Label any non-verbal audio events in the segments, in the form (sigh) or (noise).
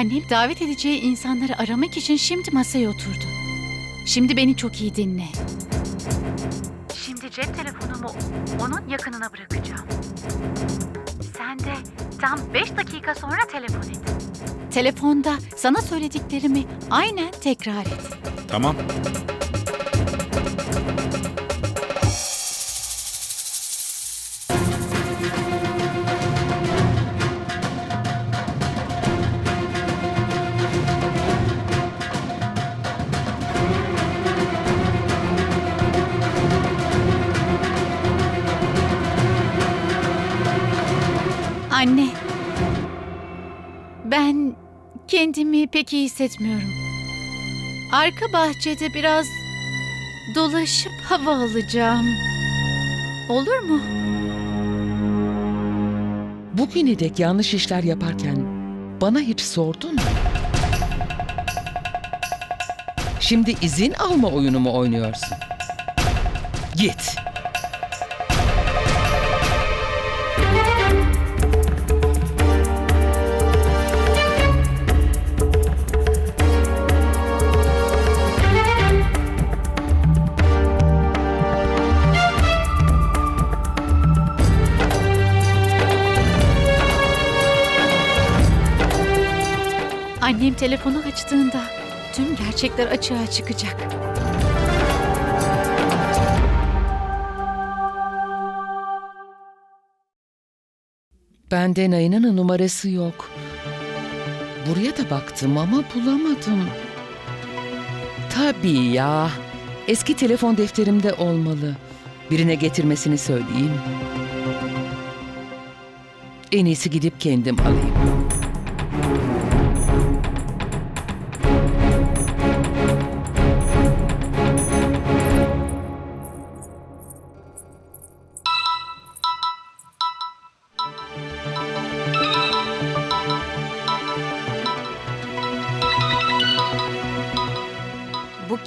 Annem davet edeceği insanları aramak için şimdi masaya oturdu. Şimdi beni çok iyi dinle. Şimdi cep telefonumu onun yakınına bırakacağım. Sen de tam 5 dakika sonra telefon et. Telefonda sana söylediklerimi aynen tekrar et. Tamam. Kendimi pek iyi hissetmiyorum. Arka bahçede biraz dolaşıp hava alacağım. Olur mu? Bugüne dek yanlış işler yaparken bana hiç sordun mu? Şimdi izin alma oyunu mu oynuyorsun? Git. Annem telefonu açtığında tüm gerçekler açığa çıkacak. Bende Naina'nın numarası yok. Buraya da baktım ama bulamadım. Tabii ya. Eski telefon defterimde olmalı. Birine getirmesini söyleyeyim. En iyisi gidip kendim alayım.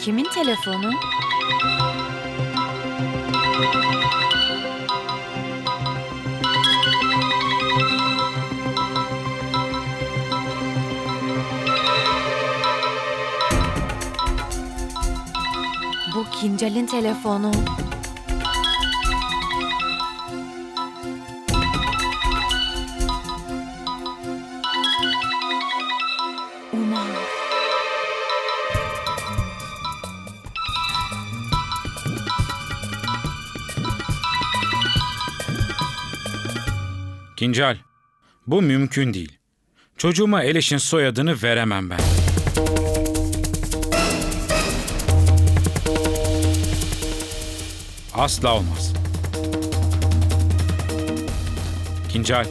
Kimin telefonu? Bu Kincal'in telefonu. Kincal, bu mümkün değil. Çocuğuma Eleş'in soyadını veremem ben. Asla olmaz. Kincal,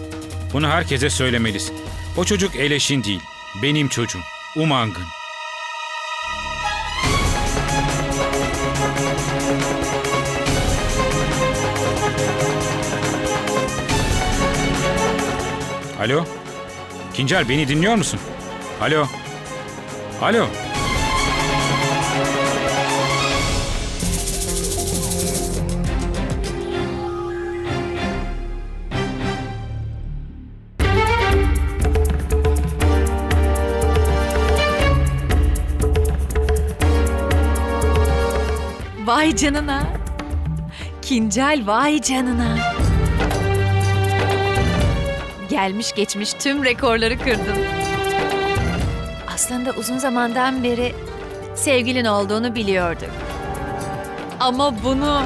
bunu herkese söylemelisin. O çocuk Eleş'in değil, benim çocuğum. Umang'ın. Alo? Kincal beni dinliyor musun? Alo? Alo? Vay canına. Kincel vay canına. Gelmiş geçmiş tüm rekorları kırdın. Aslında uzun zamandan beri sevgilin olduğunu biliyorduk. Ama bunu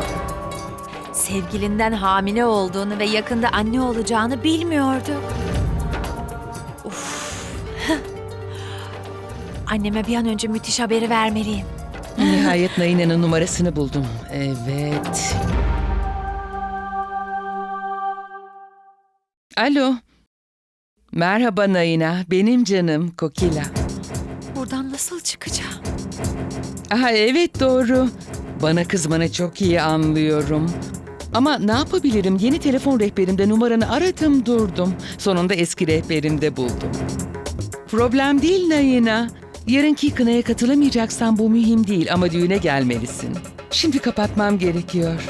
sevgilinden hamile olduğunu ve yakında anne olacağını bilmiyorduk. Uf. (laughs) Anneme bir an önce müthiş haberi vermeliyim. Nihayet Naina'nın numarasını buldum. Evet. Alo. Merhaba Naina. Benim canım Kokila. Buradan nasıl çıkacağım? Aha evet doğru. Bana kızmanı çok iyi anlıyorum. Ama ne yapabilirim? Yeni telefon rehberimde numaranı aradım durdum. Sonunda eski rehberimde buldum. Problem değil Nayina. Yarınki kınaya katılamayacaksan bu mühim değil ama düğüne gelmelisin. Şimdi kapatmam gerekiyor.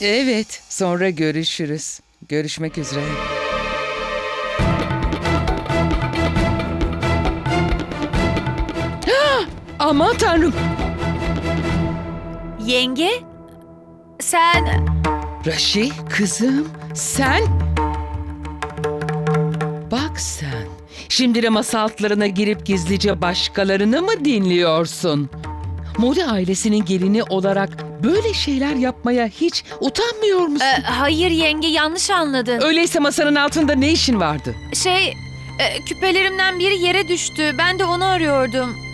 Evet, sonra görüşürüz. Görüşmek üzere. Aman tanrım. Yenge? Sen... Raşi kızım sen. Bak sen. Şimdi de masa altlarına girip gizlice başkalarını mı dinliyorsun? Modi ailesinin gelini olarak böyle şeyler yapmaya hiç utanmıyor musun? e, hayır yenge yanlış anladın. Öyleyse masanın altında ne işin vardı? Şey, e, küpelerimden biri yere düştü. Ben de onu arıyordum.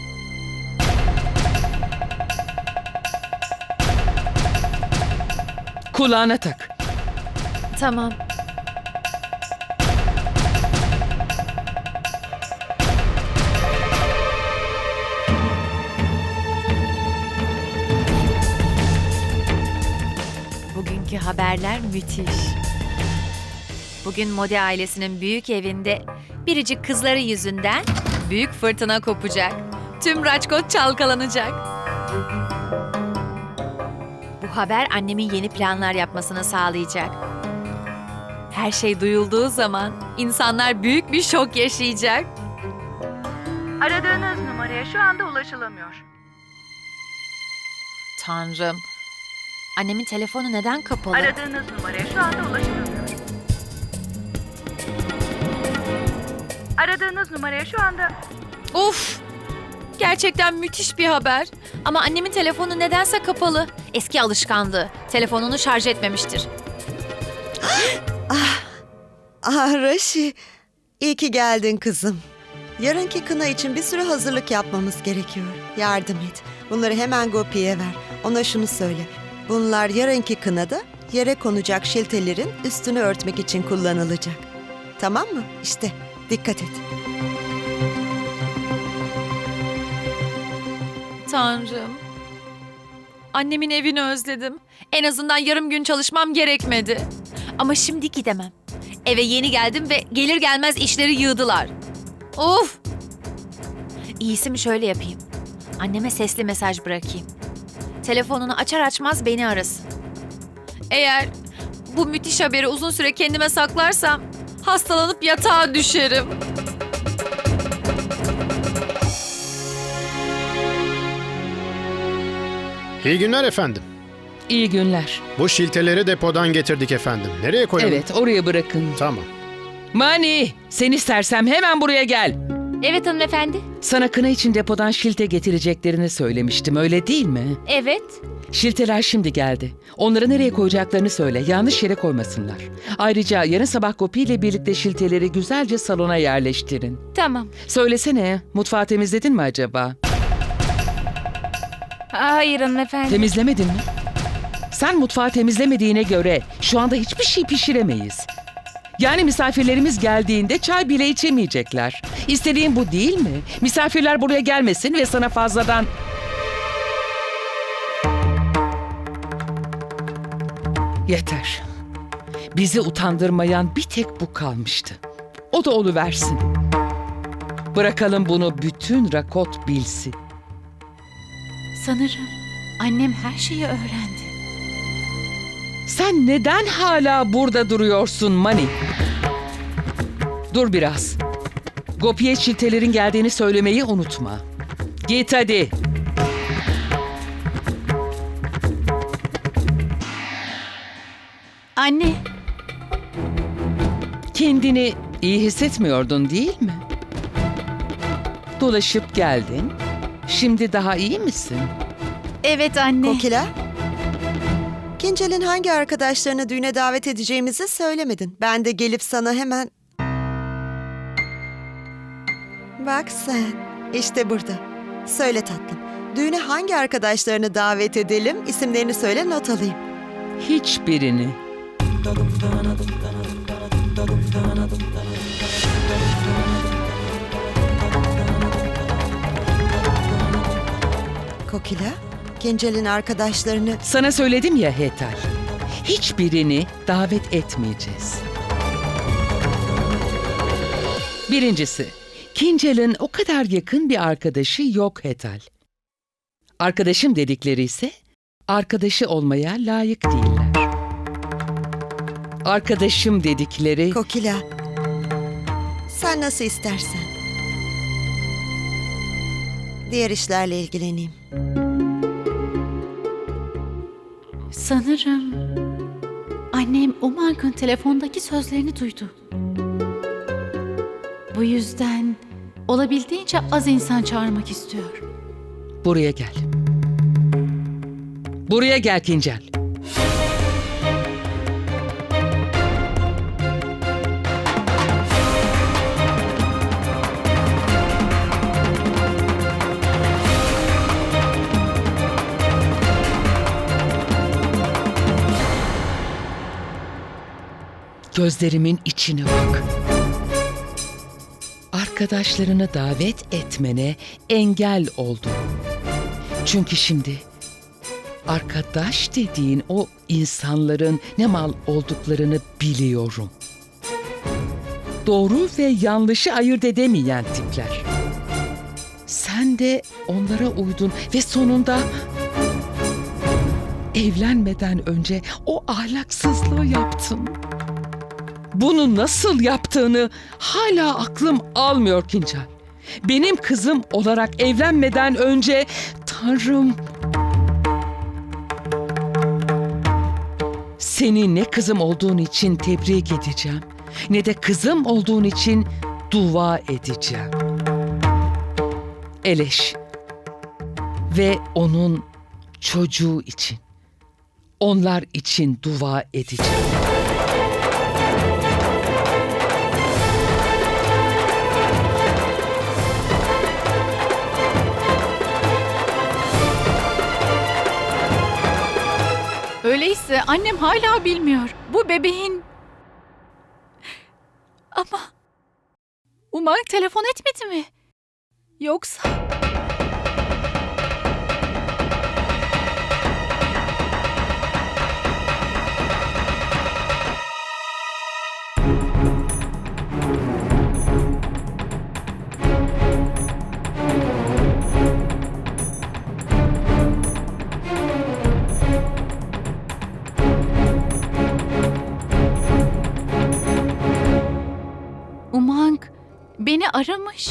Kulağına tak. Tamam. Bugünkü haberler müthiş. Bugün Modi ailesinin büyük evinde biricik kızları yüzünden büyük fırtına kopacak. Tüm Raçkot çalkalanacak. Bu haber annemin yeni planlar yapmasını sağlayacak. Her şey duyulduğu zaman insanlar büyük bir şok yaşayacak. Aradığınız numaraya şu anda ulaşılamıyor. Tanrım. Annemin telefonu neden kapalı? Aradığınız numaraya şu anda ulaşılamıyor. Aradığınız numaraya şu anda Of! Gerçekten müthiş bir haber. Ama annemin telefonu nedense kapalı. Eski alışkanlığı. Telefonunu şarj etmemiştir. (gasps) Ah Raşi, iyi ki geldin kızım. Yarınki kına için bir sürü hazırlık yapmamız gerekiyor. Yardım et. Bunları hemen Gopi'ye ver. Ona şunu söyle. Bunlar yarınki kınada yere konacak şiltelerin üstünü örtmek için kullanılacak. Tamam mı? İşte dikkat et. Tanrım. Annemin evini özledim. En azından yarım gün çalışmam gerekmedi. Ama şimdi gidemem. Eve yeni geldim ve gelir gelmez işleri yığdılar. Of! İyisi mi şöyle yapayım. Anneme sesli mesaj bırakayım. Telefonunu açar açmaz beni arasın. Eğer bu müthiş haberi uzun süre kendime saklarsam hastalanıp yatağa düşerim. İyi günler efendim. İyi günler. Bu şilteleri depodan getirdik efendim. Nereye koyalım? Evet oraya bırakın. Tamam. Mani seni istersem hemen buraya gel. Evet hanımefendi. Sana kına için depodan şilte getireceklerini söylemiştim öyle değil mi? Evet. Şilteler şimdi geldi. Onları nereye koyacaklarını söyle. Yanlış yere koymasınlar. Ayrıca yarın sabah Gopi ile birlikte şilteleri güzelce salona yerleştirin. Tamam. Söylesene, mutfağı temizledin mi acaba? Hayır hanımefendi. Temizlemedin mi? Sen mutfağı temizlemediğine göre şu anda hiçbir şey pişiremeyiz. Yani misafirlerimiz geldiğinde çay bile içemeyecekler. İstediğin bu değil mi? Misafirler buraya gelmesin ve sana fazladan... Yeter. Bizi utandırmayan bir tek bu kalmıştı. O da oluversin. Bırakalım bunu bütün Rakot bilsin. Sanırım annem her şeyi öğrendi. Sen neden hala burada duruyorsun Mani? Dur biraz. Gopiye çiltelerin geldiğini söylemeyi unutma. Git hadi. Anne. Kendini iyi hissetmiyordun değil mi? Dolaşıp geldin. Şimdi daha iyi misin? Evet anne. Kokila. Kincel'in hangi arkadaşlarını düğüne davet edeceğimizi söylemedin. Ben de gelip sana hemen... Bak sen, işte burada. Söyle tatlım. Düğüne hangi arkadaşlarını davet edelim? İsimlerini söyle not alayım. Hiçbirini. Kokila, Kincel'in arkadaşlarını... Sana söyledim ya Hetal. Hiçbirini davet etmeyeceğiz. Birincisi, Kincel'in o kadar yakın bir arkadaşı yok Hetal. Arkadaşım dedikleri ise arkadaşı olmaya layık değiller. Arkadaşım dedikleri Kokila, sen nasıl istersen. diğer işlerle ilgileneyim. Sanırım annem Umang'ın telefondaki sözlerini duydu. Bu yüzden olabildiğince az insan çağırmak istiyor. Buraya gel. Buraya gel Kincel. Gözlerimin içine bak. Arkadaşlarını davet etmene engel oldum. Çünkü şimdi arkadaş dediğin o insanların ne mal olduklarını biliyorum. Doğru ve yanlışı ayırt edemeyen tipler. Sen de onlara uydun ve sonunda evlenmeden önce o ahlaksızlığı yaptın. Bunu nasıl yaptığını hala aklım almıyor Kincal. Benim kızım olarak evlenmeden önce Tanrım seni ne kızım olduğun için tebrik edeceğim ne de kızım olduğun için dua edeceğim. Eleş ve onun çocuğu için onlar için dua edeceğim. Öyleyse annem hala bilmiyor. Bu bebeğin... Ama... Umang telefon etmedi mi? Yoksa... beni aramış.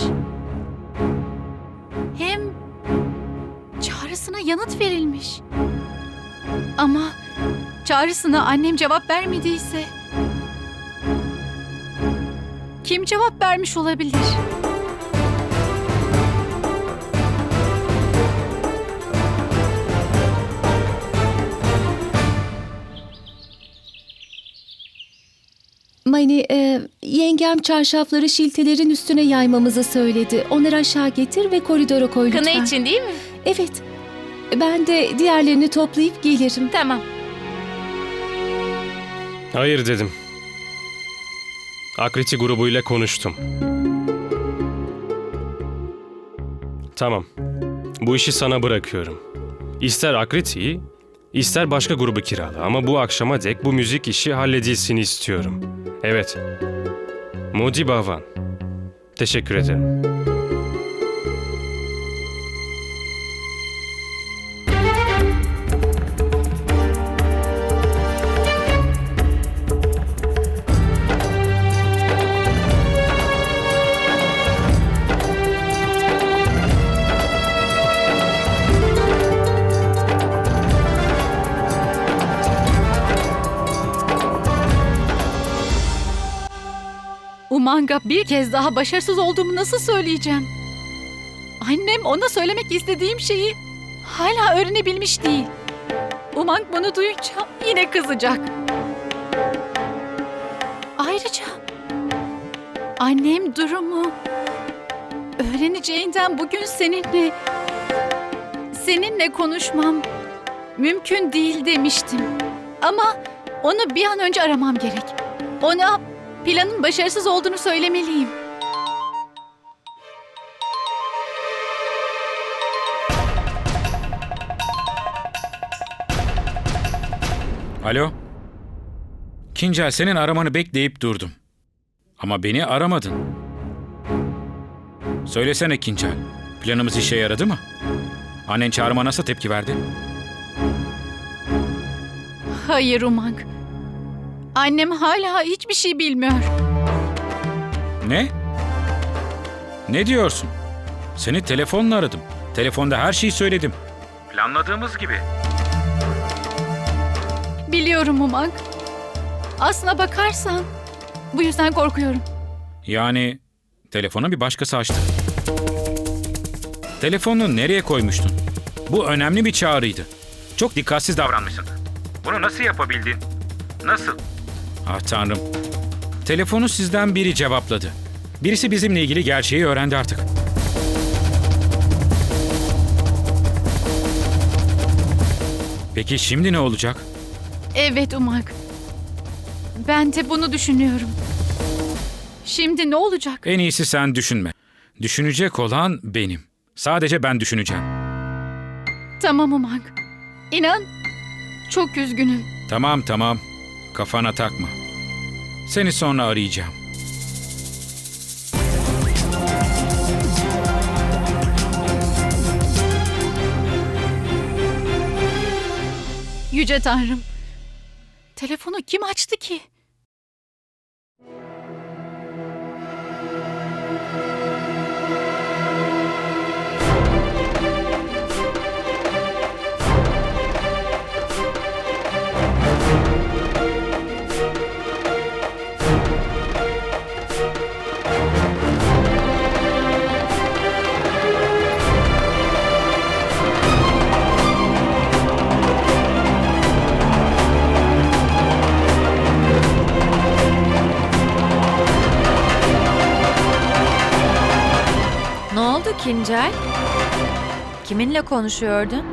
Hem çağrısına yanıt verilmiş. Ama çağrısına annem cevap vermediyse kim cevap vermiş olabilir? Mani, e, yengem çarşafları şiltelerin üstüne yaymamızı söyledi. Onları aşağı getir ve koridora koy lütfen. Kına için değil mi? Evet. Ben de diğerlerini toplayıp gelirim. Tamam. Hayır dedim. Akriti grubuyla konuştum. Tamam. Bu işi sana bırakıyorum. İster Akriti'yi, ister başka grubu kirala ama bu akşama dek bu müzik işi halledilsin istiyorum. Evet. Modi Bavan. Teşekkür ederim. Umang'a bir kez daha başarısız olduğumu nasıl söyleyeceğim? Annem ona söylemek istediğim şeyi hala öğrenebilmiş değil. Umang bunu duyunca yine kızacak. Ayrıca annem durumu öğreneceğinden bugün seninle seninle konuşmam mümkün değil demiştim. Ama onu bir an önce aramam gerek. Ona planın başarısız olduğunu söylemeliyim. Alo? Kincel senin aramanı bekleyip durdum. Ama beni aramadın. Söylesene Kincel. Planımız işe yaradı mı? Annen çağrıma nasıl tepki verdi? Hayır Umang. Annem hala hiçbir şey bilmiyor. Ne? Ne diyorsun? Seni telefonla aradım. Telefonda her şeyi söyledim. Planladığımız gibi. Biliyorum Umang. Aslına bakarsan bu yüzden korkuyorum. Yani telefona bir başkası açtı. Telefonunu nereye koymuştun? Bu önemli bir çağrıydı. Çok dikkatsiz davranmışsın. Bunu nasıl yapabildin? Nasıl? Ah tanrım. Telefonu sizden biri cevapladı. Birisi bizimle ilgili gerçeği öğrendi artık. Peki şimdi ne olacak? Evet Umang. Ben de bunu düşünüyorum. Şimdi ne olacak? En iyisi sen düşünme. Düşünecek olan benim. Sadece ben düşüneceğim. Tamam Umang. İnan çok üzgünüm. Tamam tamam. Kafana takma. Seni sonra arayacağım. Yüce Tanrım. Telefonu kim açtı ki? Kincel? Kiminle konuşuyordun?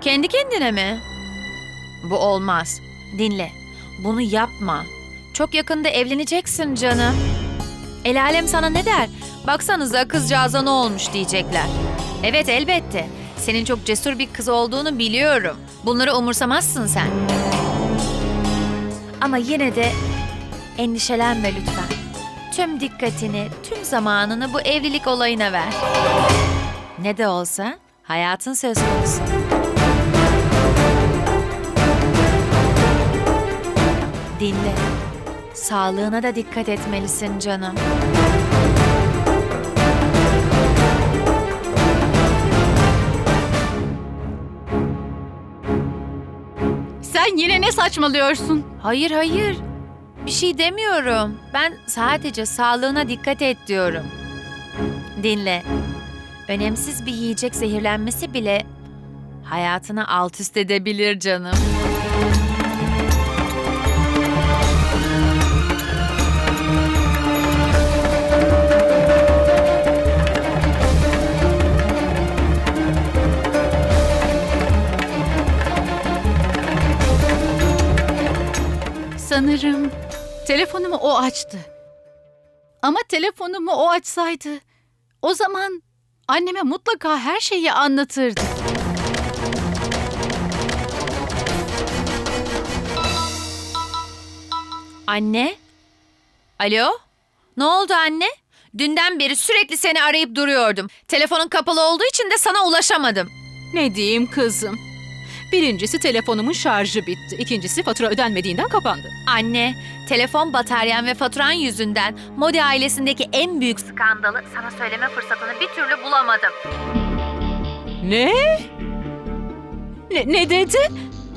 Kendi kendine mi? Bu olmaz. Dinle. Bunu yapma. Çok yakında evleneceksin canım. El alem sana ne der? Baksanıza kızcağıza ne olmuş diyecekler. Evet elbette. Senin çok cesur bir kız olduğunu biliyorum. Bunları umursamazsın sen. Ama yine de endişelenme lütfen. Tüm dikkatini, tüm zamanını bu evlilik olayına ver. Ne de olsa hayatın söz konusu. Dinle. Sağlığına da dikkat etmelisin canım. Sen yine ne saçmalıyorsun? Hayır hayır. Bir şey demiyorum. Ben sadece sağlığına dikkat et diyorum. Dinle. Önemsiz bir yiyecek zehirlenmesi bile hayatını alt üst edebilir canım. Sanırım telefonumu o açtı. Ama telefonumu o açsaydı o zaman anneme mutlaka her şeyi anlatırdı. Anne? Alo? Ne oldu anne? Dünden beri sürekli seni arayıp duruyordum. Telefonun kapalı olduğu için de sana ulaşamadım. Ne diyeyim kızım? Birincisi telefonumun şarjı bitti. İkincisi fatura ödenmediğinden kapandı. Anne, telefon bataryan ve faturan yüzünden Modi ailesindeki en büyük skandalı sana söyleme fırsatını bir türlü bulamadım. Ne? Ne, ne dedi?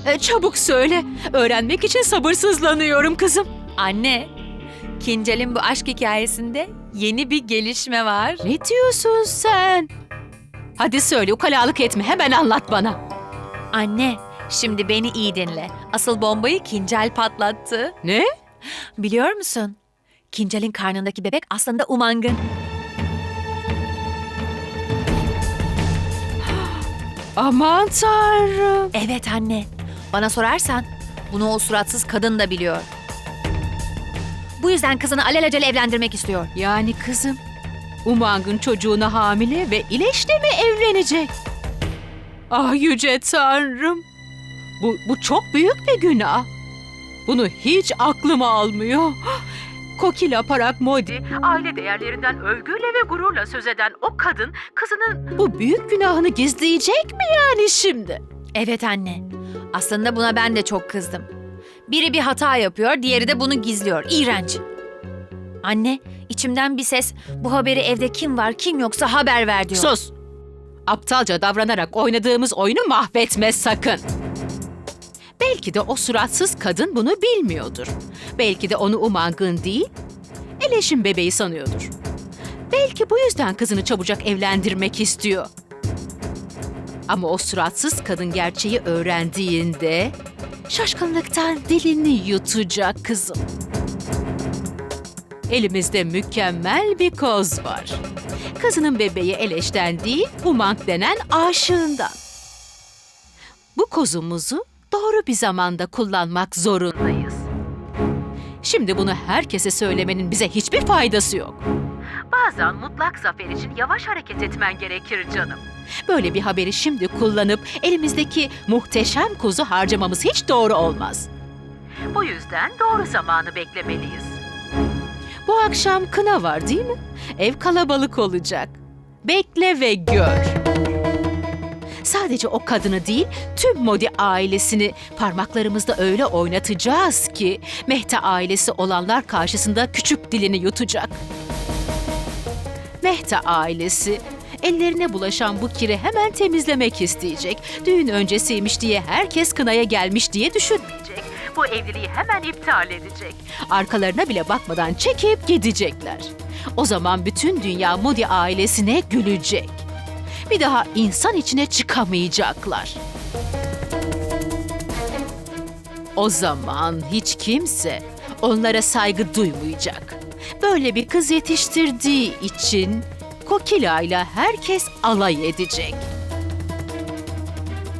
E, çabuk söyle. Öğrenmek için sabırsızlanıyorum kızım. Anne, Kincel'in bu aşk hikayesinde yeni bir gelişme var. Ne diyorsun sen? Hadi söyle ukalalık etme hemen anlat bana. Anne, şimdi beni iyi dinle. Asıl bombayı Kincel patlattı. Ne? Biliyor musun? Kincel'in karnındaki bebek aslında Umang'ın. Aman tanrım. Evet anne. Bana sorarsan bunu o suratsız kadın da biliyor. Bu yüzden kızını alelacele evlendirmek istiyor. Yani kızım Umang'ın çocuğuna hamile ve İleş'le mi evlenecek? Ah yüce tanrım. Bu, bu çok büyük bir günah. Bunu hiç aklıma almıyor. Kokila Parak Modi, aile değerlerinden övgüyle ve gururla söz eden o kadın kızının bu büyük günahını gizleyecek mi yani şimdi? Evet anne. Aslında buna ben de çok kızdım. Biri bir hata yapıyor, diğeri de bunu gizliyor. İğrenç. Anne, içimden bir ses bu haberi evde kim var kim yoksa haber ver diyor. Sus! Aptalca davranarak oynadığımız oyunu mahvetme sakın. Belki de o suratsız kadın bunu bilmiyordur. Belki de onu Umang'ın değil, Eleş'in bebeği sanıyordur. Belki bu yüzden kızını çabucak evlendirmek istiyor. Ama o suratsız kadın gerçeği öğrendiğinde şaşkınlıktan dilini yutacak kızım. Elimizde mükemmel bir koz var. Kızının bebeği Eleş'ten değil, Umang denen aşığından. Bu kozumuzu doğru bir zamanda kullanmak zorundayız. Şimdi bunu herkese söylemenin bize hiçbir faydası yok. Bazen mutlak zafer için yavaş hareket etmen gerekir canım. Böyle bir haberi şimdi kullanıp elimizdeki muhteşem kuzu harcamamız hiç doğru olmaz. Bu yüzden doğru zamanı beklemeliyiz. Bu akşam kına var değil mi? Ev kalabalık olacak. Bekle ve gör. Sadece o kadını değil, tüm Modi ailesini parmaklarımızda öyle oynatacağız ki Mehta ailesi olanlar karşısında küçük dilini yutacak. Mehta ailesi ellerine bulaşan bu kiri hemen temizlemek isteyecek. Düğün öncesiymiş diye herkes kınaya gelmiş diye düşünmeyecek. Bu evliliği hemen iptal edecek. Arkalarına bile bakmadan çekip gidecekler. O zaman bütün dünya Moody ailesine gülecek. Bir daha insan içine çıkamayacaklar. O zaman hiç kimse onlara saygı duymayacak. Böyle bir kız yetiştirdiği için Kokila ile herkes alay edecek.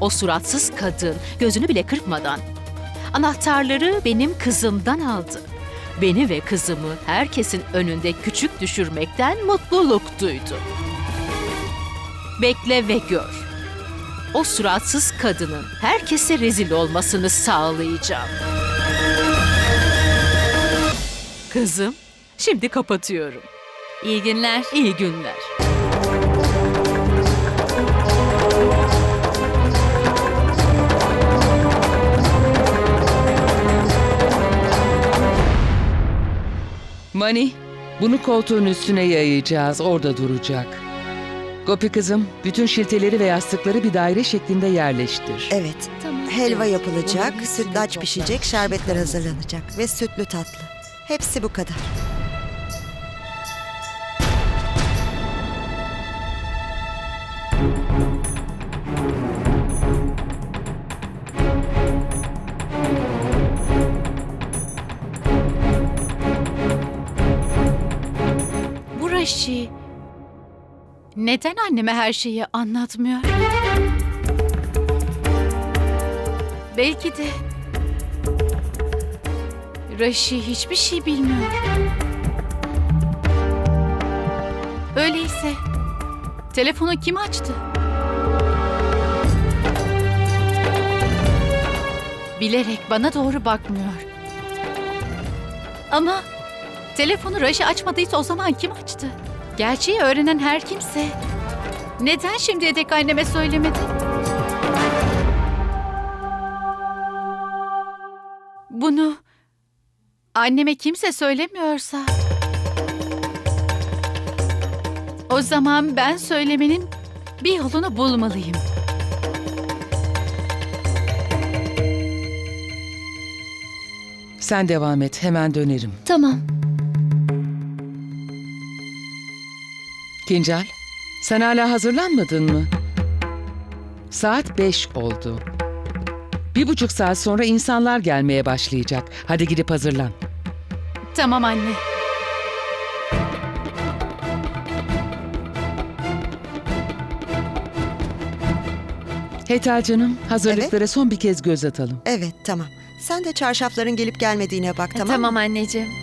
O suratsız kadın gözünü bile kırpmadan anahtarları benim kızımdan aldı. Beni ve kızımı herkesin önünde küçük düşürmekten mutluluk duydu. Bekle ve gör. O suratsız kadının herkese rezil olmasını sağlayacağım. Kızım, şimdi kapatıyorum. İyi günler. İyi günler. Mani, bunu koltuğun üstüne yayacağız. Orada duracak. Gopi kızım, bütün şilteleri ve yastıkları bir daire şeklinde yerleştir. Evet. Tamam. Helva yapılacak, sütlaç pişecek, şerbetler hazırlanacak ve sütlü tatlı. Hepsi bu kadar. Neden anneme her şeyi anlatmıyor? Belki de Raşi hiçbir şey bilmiyor. Öyleyse telefonu kim açtı? Bilerek bana doğru bakmıyor. Ama Telefonu Raşi açmadıysa o zaman kim açtı? Gerçeği öğrenen her kimse. Neden şimdiye dek anneme söylemedi? Bunu anneme kimse söylemiyorsa... O zaman ben söylemenin bir yolunu bulmalıyım. Sen devam et, hemen dönerim. Tamam. Kincal, sen hala hazırlanmadın mı? Saat beş oldu. Bir buçuk saat sonra insanlar gelmeye başlayacak. Hadi gidip hazırlan. Tamam anne. Hetal canım, hazırlıklara son bir kez göz atalım. Evet, tamam. Sen de çarşafların gelip gelmediğine bak, tamam mı? Tamam anneciğim.